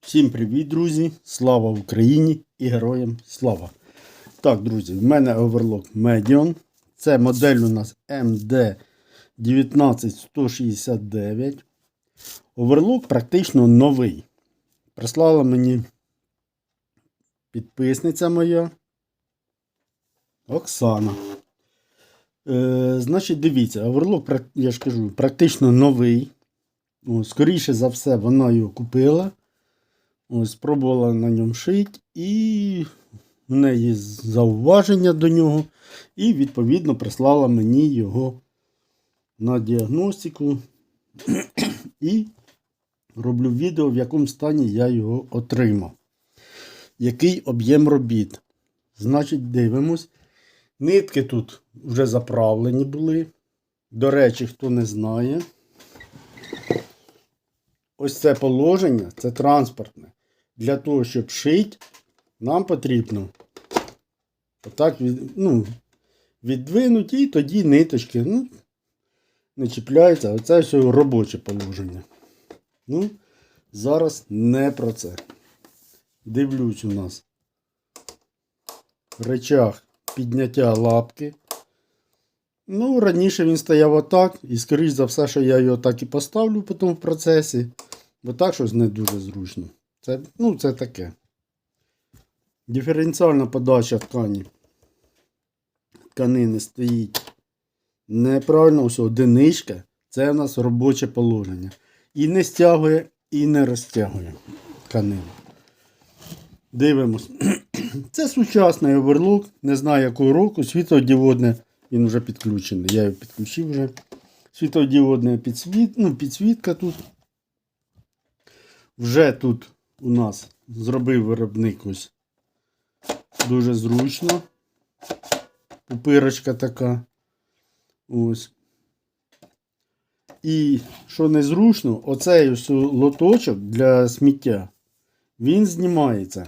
Всім привіт, друзі! Слава Україні і героям слава! Так, друзі, в мене Overlock Medion. Це модель у нас MD19169. Overlock практично новий. Прислала мені підписниця моя Оксана. Е, значить, дивіться, Overlock, я ж кажу, практично новий. Скоріше за все, вона його купила. Ось, спробувала на ньому шити, і в неї зауваження до нього. І, відповідно, прислала мені його на діагностику. І роблю відео, в якому стані я його отримав. Який об'єм робіт. Значить, дивимось. Нитки тут вже заправлені були. До речі, хто не знає. Ось це положення, це транспортне. Для того, щоб шити, нам потрібно отак від, ну, віддвинути і тоді ниточки ну, не чіпляються. Оце все робоче положення. Ну, зараз не про це. Дивлюсь у нас речах підняття лапки. Ну, раніше він стояв отак, і скоріш за все, що я його так і поставлю потім в процесі. Бо так щось не дуже зручно. Це, ну, це таке. Диференціальна подача ткані. Тканини стоїть неправильно, ось одиничка. Це в нас робоче положення. І не стягує, і не розтягує тканину. Дивимось. Це сучасний оверлок. Не знаю якого року. Світлодіодне, він вже підключений. Я його підключив вже. Світлодіодна підсвіт, ну, підсвітка тут. Вже тут у нас зробив виробник ось дуже зручно. Пупирочка така. Ось. І що незручно, оцей ось лоточок для сміття, він знімається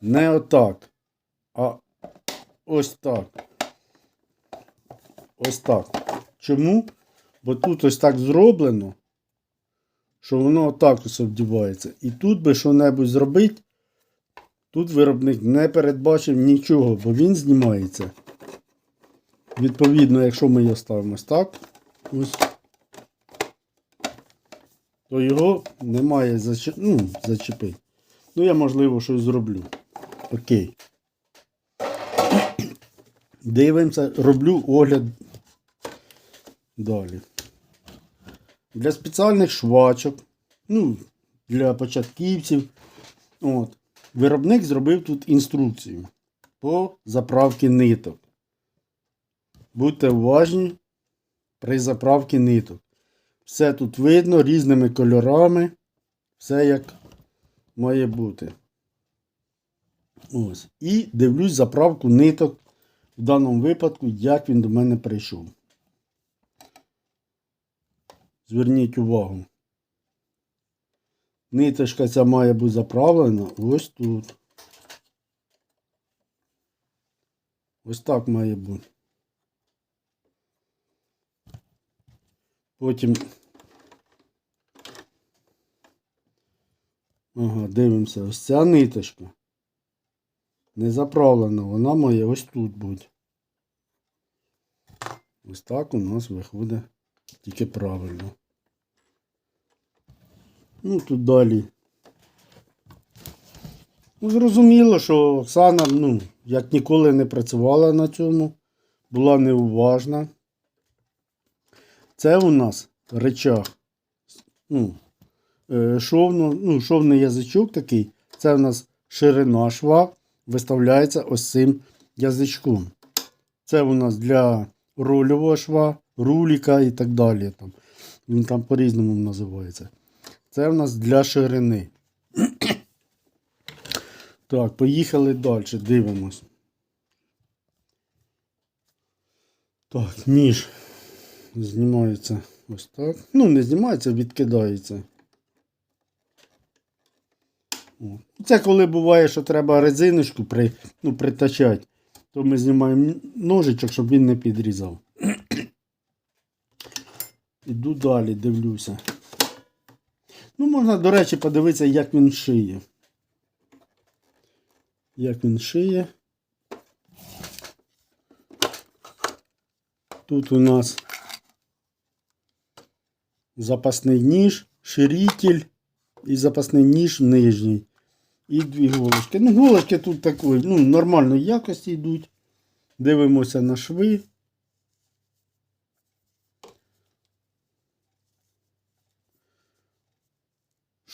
не отак, а ось так. Ось так. Чому? Бо тут ось так зроблено, що воно отак ось вдівається. І тут би що-небудь зробити, тут виробник не передбачив нічого, бо він знімається. Відповідно, якщо ми його ставимо так, ось, то його немає зачеп... ну, зачепити. Ну, я, можливо, щось зроблю. Окей. Дивимося, роблю огляд далі. Для спеціальних швачок, ну, для початківців. От, виробник зробив тут інструкцію по заправці ниток. Будьте уважні при заправці ниток. Все тут видно різними кольорами. Все як має бути. Ось. І дивлюсь заправку ниток в даному випадку, як він до мене прийшов. Зверніть увагу. Ниточка ця має бути заправлена ось тут. Ось так має бути. Потім. Ага, дивимося. Ось ця ниточка. Не заправлена, вона має ось тут бути. Ось так у нас виходить тільки правильно. Ну, тут далі. Ну, зрозуміло, що Оксана, ну, як ніколи не працювала на цьому, була неуважна. Це у нас речах. Ну, е, шовно, ну, шовний язичок такий. Це у нас ширина шва виставляється ось цим язичком. Це у нас для рульового шва, руліка і так далі. Там. Він там по-різному називається. Це у нас для ширини. Так, поїхали далі, дивимось. Так, ніж знімається ось так. Ну, не знімається, відкидається. Це коли буває, що треба резиночку при, ну, притачати, то ми знімаємо ножичок, щоб він не підрізав. Іду далі, дивлюся. Ну, можна, до речі, подивитися, як він шиє. Як він шиє. Тут у нас запасний ніж, ширитель і запасний ніж нижній. І дві голочки. Ну, голочки тут такої, ну, нормальної якості йдуть. Дивимося на шви.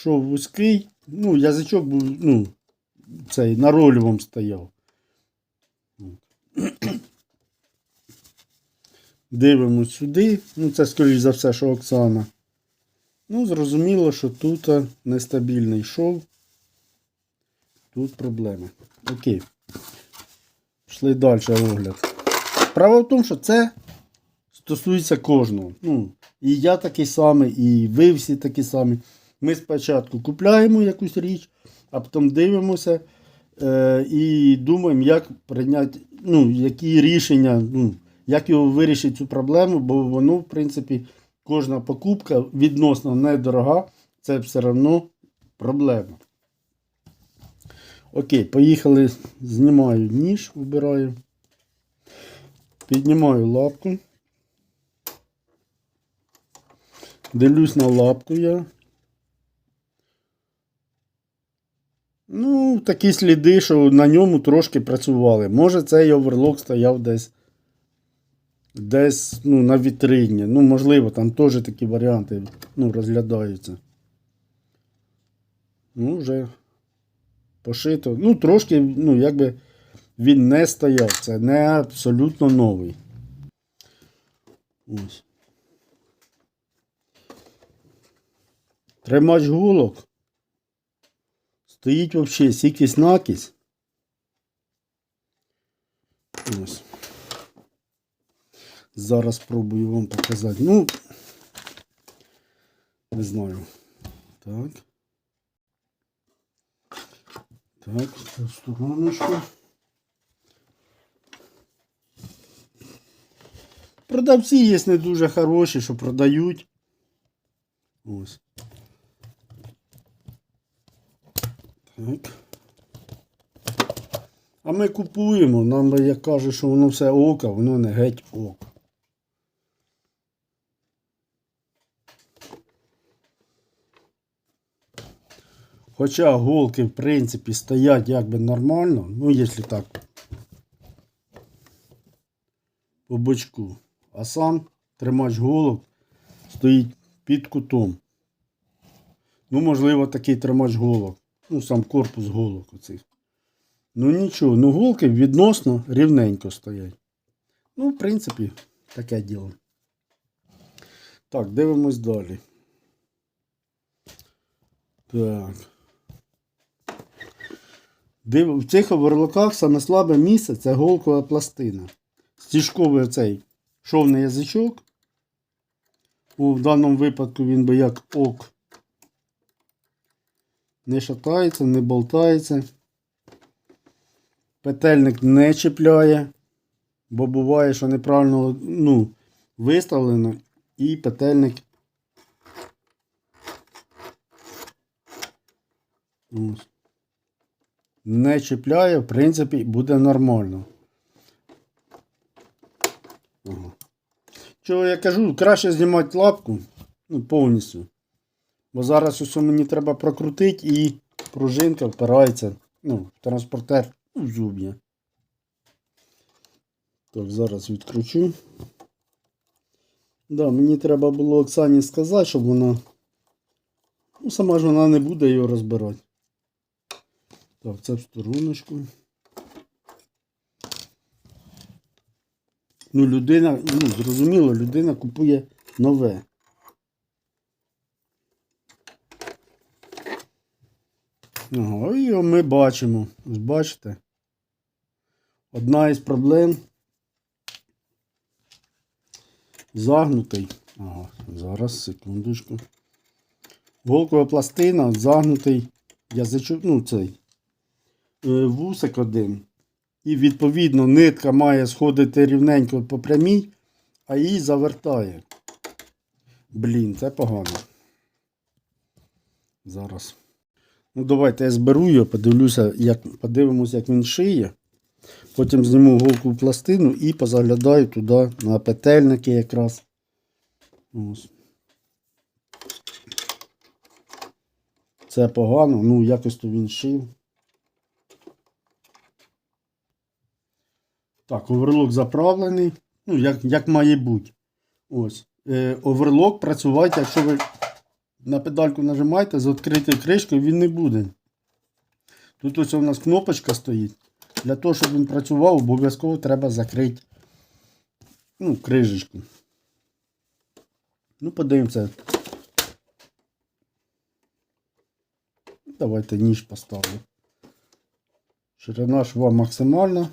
Шов вузький. Ну, язичок був, ну, цей на рольовому стояв. Дивимось сюди. Ну, це, скоріш за все, що Оксана. Ну, зрозуміло, що тут нестабільний шов. Тут проблеми. Окей. Пішли далі огляд. Справа в тому, що це стосується кожного. Ну, і я такий самий, і ви всі такі самі. Ми спочатку купляємо якусь річ, а потім дивимося е, і думаємо, як прийняти, ну, які рішення, ну, як його вирішити цю проблему, бо воно, в принципі, кожна покупка відносно недорога, це все одно проблема. Окей, поїхали. Знімаю ніж, вибираю. Піднімаю лапку. Дивлюсь на лапку я. Ну, такі сліди, що на ньому трошки працювали. Може, цей оверлок стояв десь десь ну, на вітрині. Ну, можливо, там теж такі варіанти ну, розглядаються. Ну, вже пошито. Ну, трошки, ну, якби він не стояв. Це не абсолютно новий. Ось. Тримач гулок. Стоїть взагалі сікість накість. Ось. Зараз спробую вам показати. Ну, не знаю. Так. Так, цю стороночку. Продавці є не дуже хороші, що продають. Ось. Так. А ми купуємо, нам як кажуть, що воно все око, воно не геть око. Хоча голки, в принципі, стоять якби нормально, ну, якщо так, по бочку. А сам тримач голок стоїть під кутом. Ну, можливо, такий тримач голок. Ну, сам корпус голок оцих. Ну нічого, ну голки відносно рівненько стоять. Ну, в принципі, таке діло. Так, дивимось далі. Так. Див... В цих оверлоках саме слабе місце це голкова пластина. Стіжковий оцей шовний язичок. У даному випадку він би як ок. Не шатається, не болтається. Петельник не чіпляє, бо буває, що неправильно ну, виставлено і петельник. Не чіпляє, в принципі, буде нормально. Чого я кажу, краще знімати лапку ну, повністю. Бо зараз усе мені треба прокрутити і пружинка впирається ну, в транспортер в зуб'я. Так, зараз відкручу. Да, мені треба було Оксані сказати, щоб вона. Ну, сама ж вона не буде його розбирати. Так, це в стороночку. Ну, людина, ну, зрозуміло, людина купує нове. Ага, і ми бачимо. Ось бачите. Одна із проблем. Загнутий. Ага, зараз, секундочку. Голкова пластина, загнутий язичок, ну цей е, вусик один. І відповідно нитка має сходити рівненько по прямій, а її завертає. Блін, це погано. Зараз. Ну, давайте я зберу його, подивлюся, як, подивимося, як він шиє. Потім зніму голку пластину і позаглядаю туди на петельники якраз. Ось. Це погано, ну якось то він шив. Так, оверлок заправлений. Ну, як, як має бути. Ось. Е, оверлок працювати, якщо ви на педальку нажимаєте з відкритою кришкою, він не буде. Тут ось у нас кнопочка стоїть. Для того, щоб він працював, обов'язково треба закрити ну, кришечку. Ну, подивимося. Давайте ніж поставлю. Ширина шва максимальна.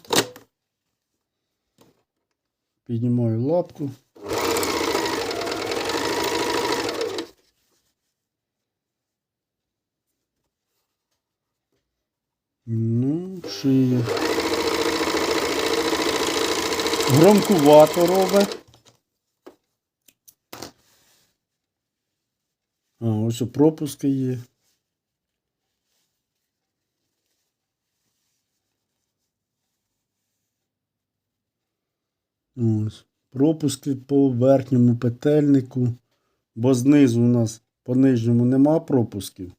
Піднімаю лапку. Ну, шиє. Громкувато робить. А, ось пропуски є. Ось. Пропуски по верхньому петельнику, бо знизу у нас по нижньому нема пропусків.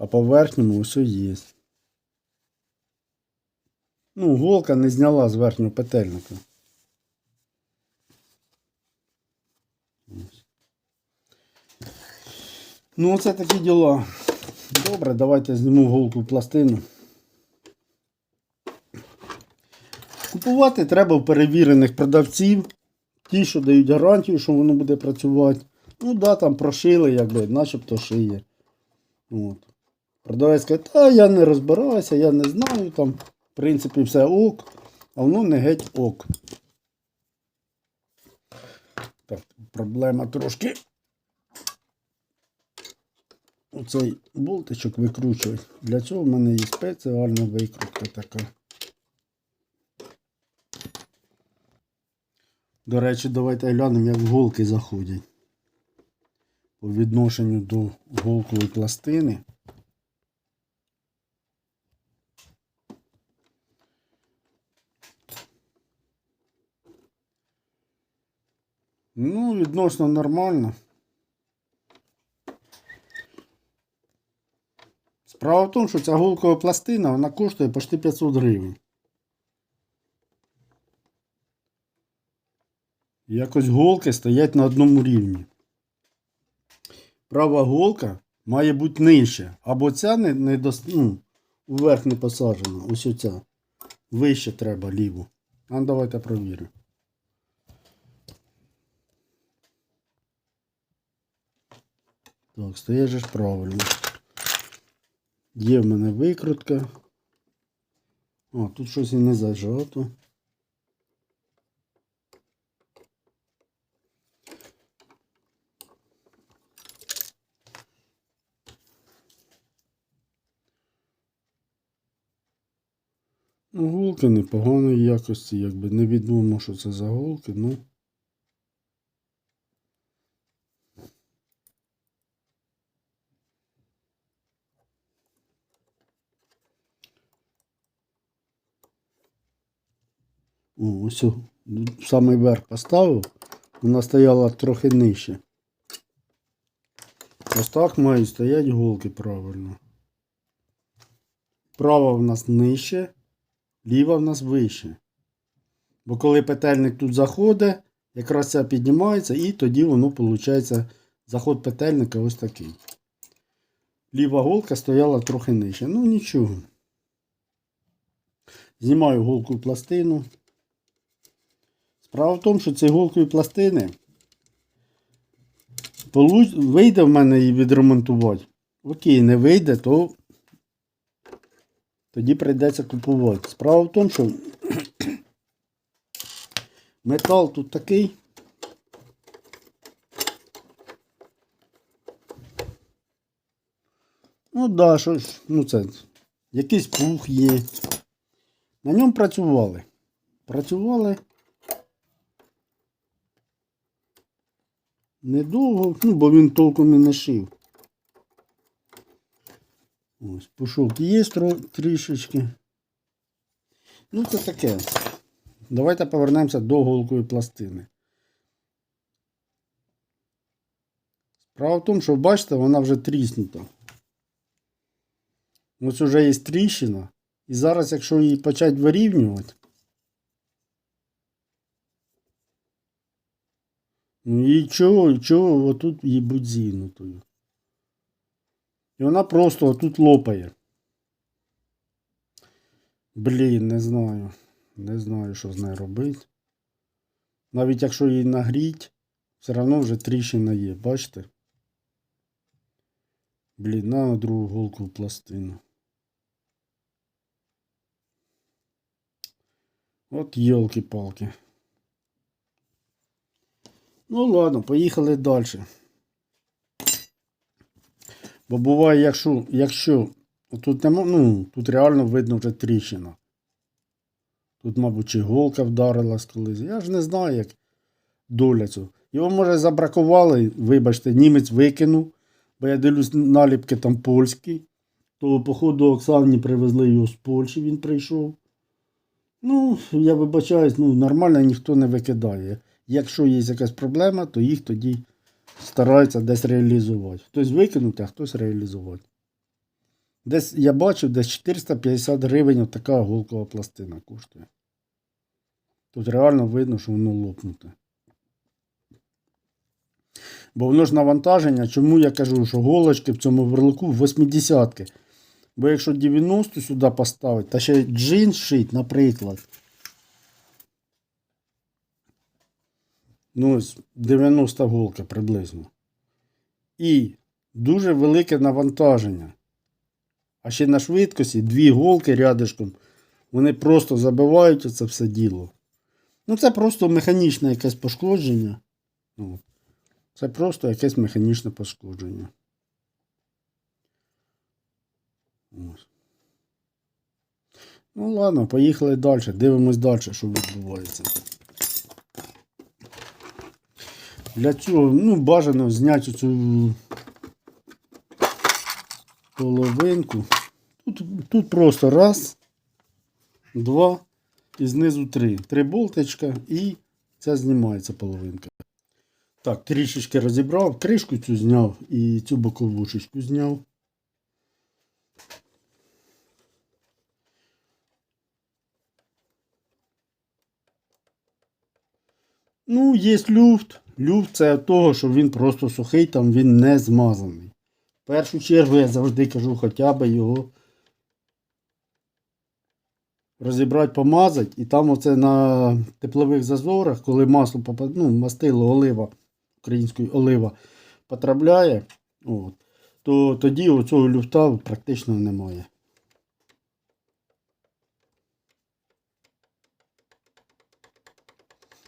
А по верхньому все є. Ну, голка не зняла з верхнього петельника. Ну, оце такі діла. Добре, давайте зніму голку в пластину. Купувати треба в перевірених продавців. Ті, що дають гарантію, що воно буде працювати. Ну да, там прошили, якби, начебто шиє. От. Продавець каже, та я не розбираюся, я не знаю, там, в принципі, все ок, а воно не геть ок. Так, проблема трошки. Оцей болтичок викручувати. Для цього в мене є спеціальна викрутка така. До речі, давайте глянемо, як голки заходять. По відношенню до голкової пластини. Ну, відносно нормально. Справа в тому, що ця голкова пластина вона коштує почти 500 гривень. Якось голки стоять на одному рівні. Права голка має бути нижче. Або ця не, не дос... ну, вверх не посаджена. Ось оця. Вище треба ліву. А ну, давайте провіримо. Так, стоїть же ж правильно. Є в мене викрутка. О, тут щось і не зажато. Ну, голки непоганої якості, якби невідомо, що це за голки, ну. Ось в самий верх поставив, вона стояла трохи нижче. Ось так мають стоять голки правильно. Права в нас нижче, ліва в нас вище. Бо коли петельник тут заходить, якраз ця піднімається і тоді воно виходить заход петельника ось такий. Ліва голка стояла трохи нижче. Ну нічого. Знімаю голку пластину. Справа в тому, що ці голкові пластини вийде в мене її відремонтувати. Окей, не вийде, то тоді прийдеться купувати. Справа в тому, що метал тут такий. Ну да, що ж, ну це якийсь пух є. На ньому працювали. Працювали. Недовго, ну, бо він толком і не шив. Ось, пушок є трішечки. Ну, це таке. Давайте повернемося до голкової пластини. Справа в тому, що бачите, вона вже тріснута. Ось уже є тріщина. І зараз, якщо її почати вирівнювати, і чого, і чого отут її будь зігнутою. І вона просто отут лопає. Блін, не знаю. Не знаю, що з нею робити. Навіть якщо її нагріть, все одно вже тріщина є, бачите? Блін, на другу голку пластину. От йолки-палки. Ну ладно, поїхали далі. Бо буває, якщо, якщо тут нема, ну, тут реально видно вже тріщина. Тут, мабуть, чи голка вдарилась колись. Я ж не знаю, як доля цього. Його, може, забракували, вибачте, німець викинув, бо я дивлюсь, наліпки там польські. То, походу, Оксані привезли його з Польщі, він прийшов. Ну, я вибачаюсь, ну, нормально ніхто не викидає. Якщо є якась проблема, то їх тоді стараються десь реалізувати. Хтось викинути, а хтось реалізувати. Десь я бачив, десь 450 гривень така голкова пластина коштує. Тут реально видно, що воно лопнуте. Бо воно ж навантаження, чому я кажу, що голочки в цьому верлику 80-ки. Бо якщо 90 сюди поставити, та ще джин шить, наприклад. Ну, ось 90 голка приблизно. І дуже велике навантаження. А ще на швидкості дві голки рядишком. Вони просто забивають це все діло. Ну, це просто механічне якесь пошкодження. Ну, це просто якесь механічне пошкодження. Ось. Ну ладно, поїхали далі. Дивимось далі, що відбувається. Для цього ну, бажано зняти цю половинку. Тут, тут просто раз, два і знизу три. Три болтичка і це знімається половинка. Так, трішечки розібрав, кришку цю зняв і цю боковушечку зняв. Ну, є люфт. Люфт це від того, що він просто сухий, там він не змазаний. В першу чергу я завжди кажу, хоча б його розібрати, помазати, і там оце на теплових зазорах, коли масло попад... ну, мастило олива, українською олива потрапляє, от, то тоді оцього люфта практично немає.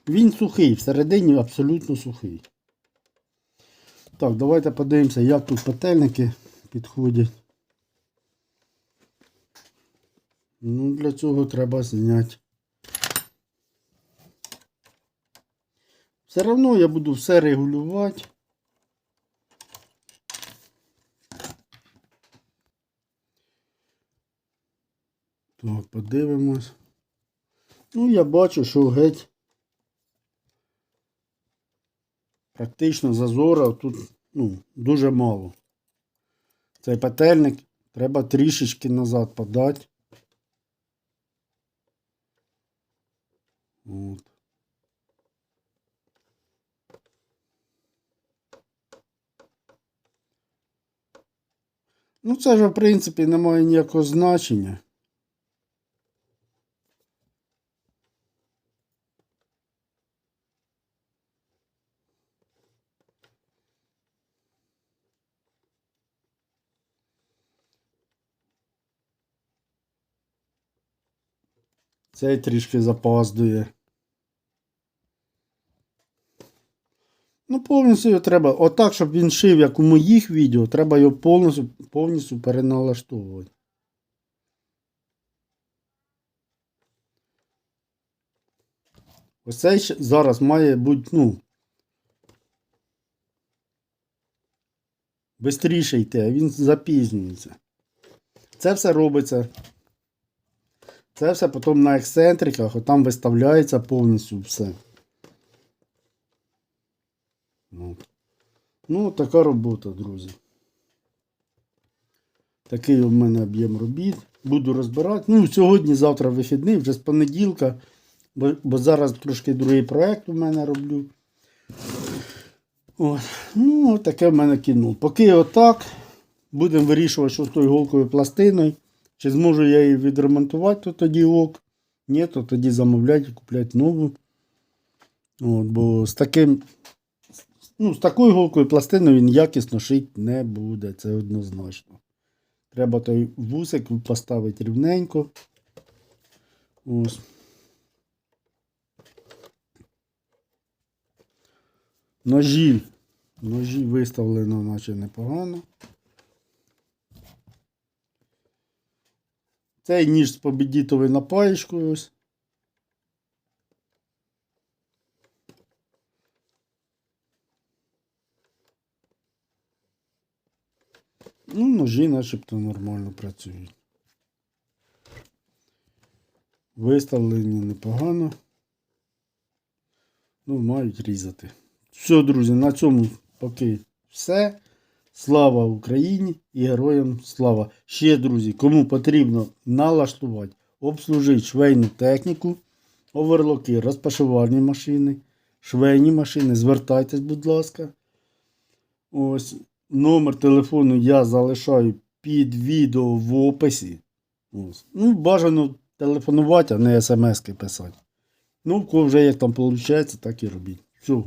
Він сухий, всередині абсолютно сухий. Так, давайте подивимося, як тут петельники підходять. Ну, для цього треба зняти. Все одно я буду все регулювати. Так, подивимось. Ну, я бачу, що геть практично зазора тут ну, дуже мало. Цей петельник треба трішечки назад подати. От. Ну, це ж, в принципі, не має ніякого значення. Цей трішки запаздує. Ну, повністю його треба. Отак, щоб він шив, як у моїх відео, треба його повністю, повністю переналаштовувати. Ось цей зараз має бути, ну. швидше йти, а він запізнюється. Це все робиться. Це все потім на ексцентриках, отам виставляється повністю все. Ну, ну така робота, друзі. Такий у мене об'єм робіт. Буду розбирати. Ну, сьогодні, завтра вихідний, вже з понеділка, бо, бо зараз трошки другий проект у мене роблю. От. Ну, таке в мене кіно. Поки отак. Будемо вирішувати, що з тою голкою пластиною. Чи зможу я її відремонтувати, то тоді ок. Ні, то тоді замовляти і купляти нову. От, бо з таким. Ну, з такою голкою пластиною він якісно шити не буде. Це однозначно. Треба той вусик поставити рівненько. Ось. Ножі. Ножі виставлено, наче непогано. Цей ніж з побідітовою напаєчкою ось. Ну, ножі начебто нормально працюють. Виставлені непогано. Ну, мають різати. Все, друзі, на цьому поки все. Слава Україні і героям слава. Ще, друзі, кому потрібно налаштувати, обслужити швейну техніку, оверлоки, розпашивальні машини, швейні машини, звертайтесь, будь ласка. Ось номер телефону я залишаю під відео в описі. Ось. Ну, бажано телефонувати, а не смс-ки писати. Ну, вже як там виходить, так і робіть. Все,